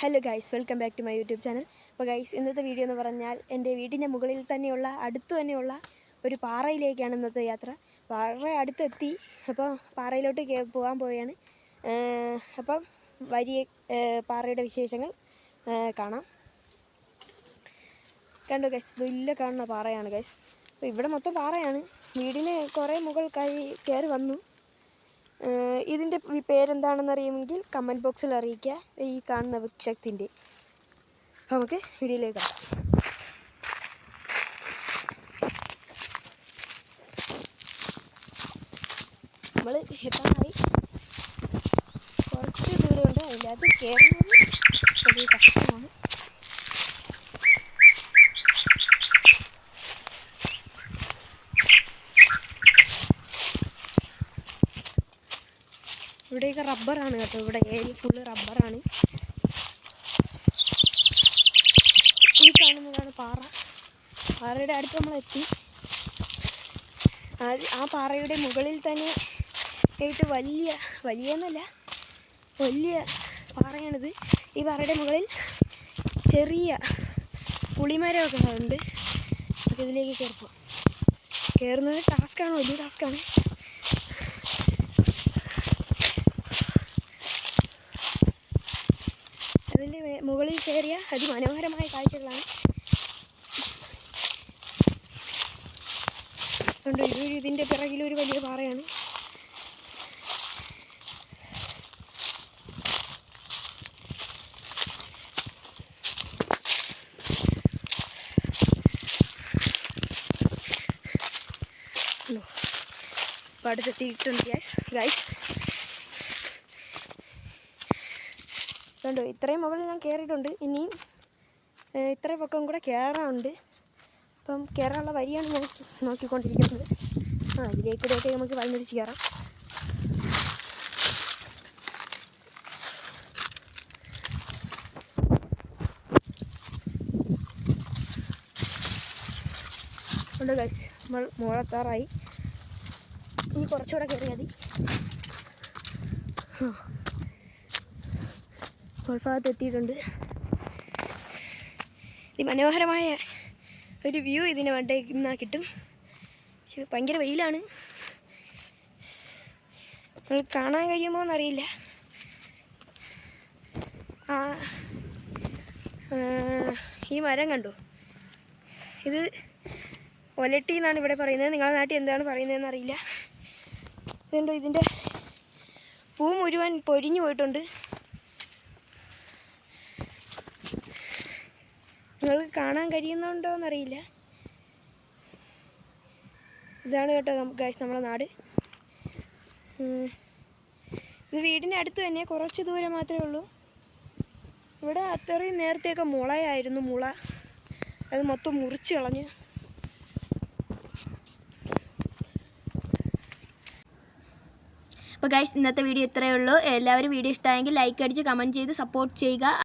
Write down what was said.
Hello guys welcome back to my YouTube channel അപ്പോൾ guys ഇന്നത്തെ video എന്ന് പറഞ്ഞാൽ എന്റെ വീടിന്റെ മുകളിൽ തന്നെയുള്ള അടുത്തു തന്നെയുള്ള ഒരു പാറയിലേക്കാണ് ഇന്നത്തെ യാത്ര. വളരെ അടുത്തെത്തി അപ്പോൾ പാറയിലോട്ട് പോകാൻ പോവുകയാണ്. അപ്പം വലിയ പാറയുടെ വിശേഷങ്ങൾ കാണാം. കണ്ടോ ഗൈസ് വലിയ കാണുന്ന പാറയാണ് ഗൈസ് അപ്പോൾ ഇവിടെ മൊത്തം പാറയാണ്. വീടിന് കുറേ മുകൾക്കായി കയറി വന്നു. ഇതിന്റെ പേരെന്താണെന്ന് അറിയുമെങ്കിൽ കമന്റ് ബോക്സിൽ അറിയിക്കുക ഈ കാണുന്ന വൃക്ഷത്തിന്റെ അപ്പോൾ നമുക്ക് വീഡിയോയിലേക്ക് കാണാം നമ്മൾ എത്താനായി. കുറച്ച് ദൂരമുണ്ട് അതിന്റെ അത് കയറുന്നത് വലിയ കഷ്ടമാണ്. ഇവിടെയൊക്കെ റബ്ബറാണ് കേട്ടോ. ഇവിടെ ഏരിയ ഫുള്ള് റബ്ബറാണ്. ഈ കാണുന്നതാണ് പാറ. പാറയുടെ അടുത്ത് നമ്മൾ എത്തി ആ പാറയുടെ മുകളിൽ തന്നെ ആയിട്ട് വലിയ വലിയ എന്നല്ല വലിയ പാറയാണിത്. ഈ പാറയുടെ മുകളിൽ ചെറിയ പുളിമരമൊക്കെ ഉണ്ട്. നമുക്ക് ഇതിലേക്ക് കയറിപ്പോ കയറുന്നത് ടാസ്ക്കാണ് വലിയ ടാസ്ക്കാണ് അതിന്റെ കയറിയ അതിമനോഹരമായ കാഴ്ചകളാണ് ഉണ്ട് ഇത് ഇതിന്റെ പിറകിലൊരു വലിയ പാറയാണ് ഉണ്ടോ? അടുത്തെത്തിയിട്ടുണ്ട് ഗ്യാസ് ഗൈസ് കണ്ടോ ഇത്രയും മുകളിൽ ഞാൻ കയറിയിട്ടുണ്ട് ഇനിയും ഇത്രയും പൊക്കം കൂടെ കയറാനുണ്ട് അപ്പം കയറാനുള്ള വരിയാണ് ഞാൻ നോക്കിക്കൊണ്ടിരിക്കുന്നത്. ആ ഇതിലേക്കൂടെയൊക്കെ നമുക്ക് വഴിമതിച്ച് കയറാം ഉണ്ട് ഗൈസ് നമ്മൾ മുകളെത്താറായി ഇനി കുറച്ചുകൂടെ കയറിയാൽ മതി. മുൾഭാഗത്ത് എത്തിയിട്ടുണ്ട് മനോഹരമായ ഒരു വ്യൂ ഇതിന് വേണ്ട ഇന്നാ കിട്ടും. പക്ഷെ ഭയങ്കര വെയിലാണ്. നമ്മൾ കാണാൻ കഴിയുമോ എന്നറിയില്ല. ആ, ഈ മരം കണ്ടു? ഇത് ഒലട്ടി എന്നാണ് ഇവിടെ പറയുന്നത്. നിങ്ങളുടെ നാട്ടിൽ എന്താണ് പറയുന്നതെന്ന് അറിയില്ല. ഇതുണ്ടോ ഇതിന്റെ പൂ മുഴുവൻ പൊരിഞ്ഞു പോയിട്ടുണ്ട്. നിങ്ങൾക്ക് കാണാൻ കഴിയുന്നുണ്ടോ എന്നറിയില്ല ഇതാണ് കേട്ടോ നമുക്ക് നമ്മുടെ നാട്. ഇത് വീടിന്റെ അടുത്ത് തന്നെ കുറച്ച് ദൂരം മാത്രമേ ഉള്ളൂ. ഇവിടെ അത്രയും നേരത്തെയൊക്കെ മുളയായിരുന്നു മുള. അത് മൊത്തം മുറിച്ച് കളഞ്ഞ്. അപ്പോൾ ഗൈസ് ഇന്നത്തെ വീഡിയോ ഇത്രയേ ഉള്ളൂ. എല്ലാവരും വീഡിയോ ഇഷ്ടമായെങ്കിൽ ലൈക്ക് അടിച്ച് കമന്റ് ചെയ്ത് സപ്പോർട്ട് ചെയ്യുക.